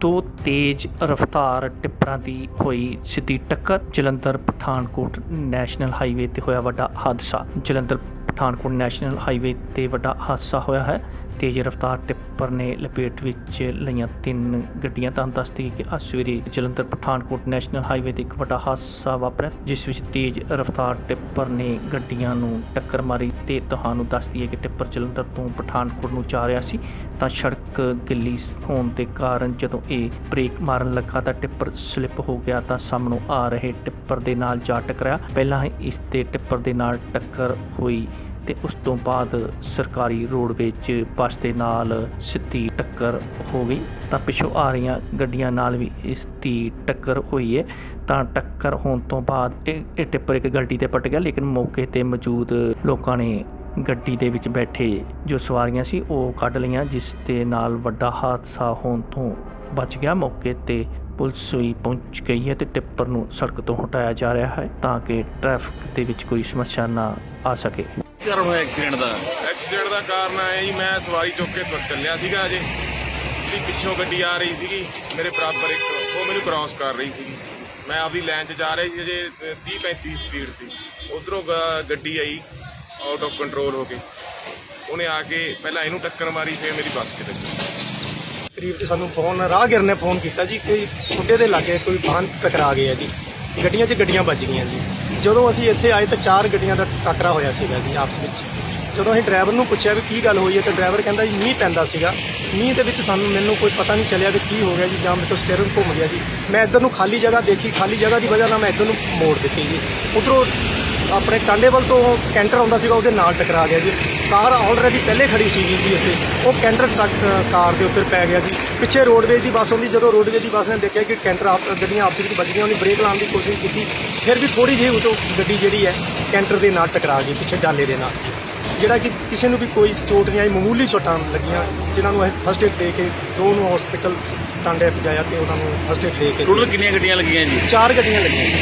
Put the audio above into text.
ਦੋ ਤੇਜ਼ ਰਫ਼ਤਾਰ ਟਿੱਪਰਾਂ ਦੀ ਹੋਈ ਸਿੱਧੀ ਟੱਕਰ ਜਲੰਧਰ ਪਠਾਨਕੋਟ ਨੈਸ਼ਨਲ ਹਾਈਵੇ ਤੇ ਹੋਇਆ ਵੱਡਾ ਹਾਦਸਾ। ਜਲੰਧਰ ਪਠਾਨਕੋਟ ਨੈਸ਼ਨਲ ਹਾਈਵੇ ਤੇ ਵੱਡਾ ਹਾਦਸਾ ਹੋਇਆ ਹੈ। ਤੇਜ਼ ਰਫ਼ਤਾਰ ਟਿੱਪਰ ਨੇ ਲਪੇਟ ਵਿੱਚ ਲਈਆਂ ਤਿੰਨ ਗੱਡੀਆਂ। ਤਾਂ ਦੱਸਦੀ ਕਿ ਅੱਜ ਸਵੇਰੇ ਜਲੰਧਰ ਪਠਾਨਕੋਟ ਨੈਸ਼ਨਲ ਹਾਈਵੇ ਤੇ ਇੱਕ ਵੱਡਾ ਹਾਦਸਾ ਵਾਪਰਿਆ, ਜਿਸ ਵਿੱਚ ਤੇਜ਼ ਰਫ਼ਤਾਰ ਟਿੱਪਰ ਨੇ ਗੱਡੀਆਂ ਨੂੰ ਟੱਕਰ ਮਾਰੀ ਤੇ ਤੁਹਾਨੂੰ ਦੱਸਦੀ ਹੈ ਕਿ ਟਿੱਪਰ ਜਲੰਧਰ ਤੋਂ ਪਠਾਨਕੋਟ ਨੂੰ ਜਾ ਰਿਹਾ ਸੀ, ਤਾਂ ਸੜਕ ਗਿੱਲੀ ਹੋਣ ਦੇ ਕਾਰਨ ਜਦੋਂ ਇਹ ਬ੍ਰੇਕ ਮਾਰਨ ਲੱਗਾ ਤਾਂ ਟਿੱਪਰ ਸਲਿੱਪ ਹੋ ਗਿਆ ਤਾਂ ਸਾਹਮਣੋਂ ਆ ਰਹੇ ਟਿੱਪਰ ਦੇ ਨਾਲ ਜਾ ਟਕਰਾਇਆ। ਪਹਿਲਾਂ ਹੀ ਇਸ ਤੇ ਟਿੱਪਰ ਦੇ ਨਾਲ ਟੱਕਰ ਹੋਈ ਤੇ ਉਸ ਤੋਂ ਬਾਅਦ ਸਰਕਾਰੀ ਰੋਡਵੇਜ਼ ਬੱਸ ਦੇ ਨਾਲ ਸਿੱਧੀ ਟੱਕਰ ਹੋ ਗਈ। ਤਾਂ ਪਿੱਛੋਂ ਆ ਰਹੀਆਂ ਗੱਡੀਆਂ ਨਾਲ ਵੀ ਇਸ ਦੀ ਟੱਕਰ ਹੋਈ ਹੈ ਤਾਂ ਟੱਕਰ ਹੋਣ ਤੋਂ ਬਾਅਦ ਇਹ ਇਹ ਟਿੱਪਰ ਇੱਕ ਗੱਡੀ ਤੇ ਪਟ ਗਿਆ, ਲੇਕਿਨ ਮੌਕੇ ਤੇ ਮੌਜੂਦ ਲੋਕਾਂ ਨੇ ਗੱਡੀ ਦੇ ਵਿੱਚ ਬੈਠੇ ਜੋ ਸਵਾਰੀਆਂ ਸੀ, ਉਹ ਕੱਢ ਲਈਆਂ, ਜਿਸ ਦੇ ਨਾਲ ਵੱਡਾ ਹਾਦਸਾ ਹੋਣ ਤੋਂ ਬਚ ਗਿਆ। ਮੌਕੇ ਤੇ ਪੁਲਿਸ ਵੀ ਪਹੁੰਚ ਗਈ ਹੈ ਤੇ ਟਿੱਪਰ ਨੂੰ ਸੜਕ ਤੋਂ ਹਟਾਇਆ ਜਾ ਰਿਹਾ ਹੈ, ਤਾਂ ਕਿ ਟ੍ਰੈਫਿਕ ਦੇ ਵਿੱਚ ਕੋਈ ਸਮੱਸਿਆ ਨਾ ਆ ਸਕੇ। ਕਾਰਨ ਹੋਇਆ ਐਕਸੀਡੈਂਟ ਦਾ? ਐਕਸੀਡੈਂਟ ਦਾ ਕਾਰਨ ਆਇਆ ਜੀ ਮੈਂ ਸਵਾਰੀ ਚੁੱਕ ਕੇ ਤੁਰ ਚੱਲਿਆ ਸੀਗਾ ਅਜੇ ਜਿਹੜੀ ਪਿੱਛੋਂ ਗੱਡੀ ਆ ਰਹੀ ਸੀਗੀ ਮੇਰੇ ਬਰਾਬਰ ਇੱਕ ਉਹ ਮੈਨੂੰ ਕ੍ਰਾਸ ਕਰ ਰਹੀ ਸੀਗੀ। ਮੈਂ ਆਪਦੀ ਲਾਈਨ 'ਚ ਜਾ ਰਿਹਾ ਸੀ ਅਜੇ 30 35 ਸਪੀਡ ਸੀ। ਉਧਰੋਂ ਗੱਡੀ ਆਈ ਆਊਟ ਆਫ ਕੰਟਰੋਲ ਹੋ ਕੇ। ਉਹਨੇ ਆ ਕੇ ਪਹਿਲਾਂ ਇਹਨੂੰ ਟੱਕਰ ਮਾਰੀ ਫਿਰ ਮੇਰੀ ਬੱਸ 'ਚ ਲੱਗੀ। ਕਰੀਬ ਤੇ ਸਾਨੂੰ ਫੋਨ ਰਾਹਗੀਰ ਨੇ ਫੋਨ ਕੀਤਾ ਜੀ ਕੋਈ ਖੁੱਡੇ ਦੇ ਲਾਗੇ ਕੋਈ ਵਾਹਨ ਟਕਰਾ ਗਿਆ ਜੀ। ਗੱਡੀਆਂ 'ਚ ਗੱਡੀਆਂ ਵੱਜ ਗਈਆਂ ਜੀ। ਜਦੋਂ ਅਸੀਂ ਇੱਥੇ ਆਏ ਤਾਂ ਚਾਰ ਗੱਡੀਆਂ ਦਾ ਟੱਕਰਾ ਹੋਇਆ ਸੀਗਾ ਜੀ ਆਪਸ ਵਿੱਚ। ਜਦੋਂ ਅਸੀਂ ਡਰਾਈਵਰ ਨੂੰ ਪੁੱਛਿਆ ਵੀ ਕੀ ਗੱਲ ਹੋਈ ਹੈ ਤਾਂ ਡਰਾਈਵਰ ਕਹਿੰਦਾ ਜੀ ਮੀਂਹ ਪੈਂਦਾ ਸੀਗਾ। ਮੀਂਹ ਦੇ ਵਿੱਚ ਸਾਨੂੰ ਮੈਨੂੰ ਕੋਈ ਪਤਾ ਨਹੀਂ ਚੱਲਿਆ ਵੀ ਕੀ ਹੋ ਗਿਆ ਜੀ, ਜਾਂ ਮੇਰੇ ਤੋਂ ਸਟੀਅਰਿੰਗ ਘੁੰਮ ਗਿਆ ਜੀ। ਮੈਂ ਇੱਧਰ ਨੂੰ ਖਾਲੀ ਜਗ੍ਹਾ ਦੇਖੀ, ਖਾਲੀ ਜਗ੍ਹਾ ਦੀ ਵਜ੍ਹਾ ਨਾਲ ਮੈਂ ਇੱਧਰ ਨੂੰ ਮੋੜ ਦਿੱਤੀ ਜੀ। ਉਧਰੋਂ ਆਪਣੇ ਟਾਂਡੇਵਲ ਤੋਂ ਕੈਂਟਰ ਆਉਂਦਾ ਸੀਗਾ ਉਹਦੇ ਨਾਲ ਟਕਰਾ ਗਿਆ ਜੀ। ਕਾਰ ਆਲਰੇਡੀ ਪਹਿਲੇ ਖੜੀ ਸੀ ਜੀ ਉੱਥੇ ਉਹ ਕੈਂਟਰ ਟਰੱਕ ਕਾਰ ਦੇ ਉੱਤੇ ਪੈ ਗਿਆ ਸੀ ਪਿੱਛੇ ਰੋਡਵੇਜ਼ ਦੀ ਬੱਸ ਆਉਂਦੀ ਜਦੋਂ ਰੋਡਵੇਜ਼ ਦੀ ਬੱਸ ਨੇ ਦੇਖਿਆ ਕਿ ਕੈਂਟਰ ਆਪ ਗੱਡੀਆਂ ਆਪਸ ਵਿੱਚ ਵੱਜ ਗਈਆਂ ਉਹਨੇ ਬ੍ਰੇਕ ਲਾਉਣ ਦੀ ਕੋਸ਼ਿਸ਼ ਕੀਤੀ। ਫਿਰ ਵੀ ਥੋੜੀ ਜਿਹੀ ਉਤੋਂ ਗੱਡੀ ਜਿਹੜੀ ਹੈ ਕੈਂਟਰ ਦੇ ਨਾਲ ਟਕਰਾ ਗਈ ਪਿੱਛੇ ਡਾਲੇ ਦੇ ਨਾਲ। ਜਿਹੜਾ ਕਿ ਕਿਸੇ ਨੂੰ ਵੀ ਕੋਈ ਚੋਟ ਨਹੀਂ ਆਈ ਮਾਮੂਲੀ ਚੋਟਾਂ ਲੱਗੀਆਂ ਜਿਨ੍ਹਾਂ ਨੂੰ ਅਸੀਂ ਫਸਟ ਏਡ ਦੇ ਕੇ ਦੋ ਨੂੰ ਹਸਪੀਟਲ ਟਾਂਡੇ ਪਹੁੰਚਾਇਆ ਤੇ ਉਹਨਾਂ ਨੂੰ ਫਸਟ ਏਡ ਦੇ ਕੇ ਟੋਟਲ ਕਿੰਨੀਆਂ ਗੱਡੀਆਂ ਲੱਗੀਆਂ ਜੀ? ਚਾਰ ਗੱਡੀਆਂ ਲੱਗੀਆਂ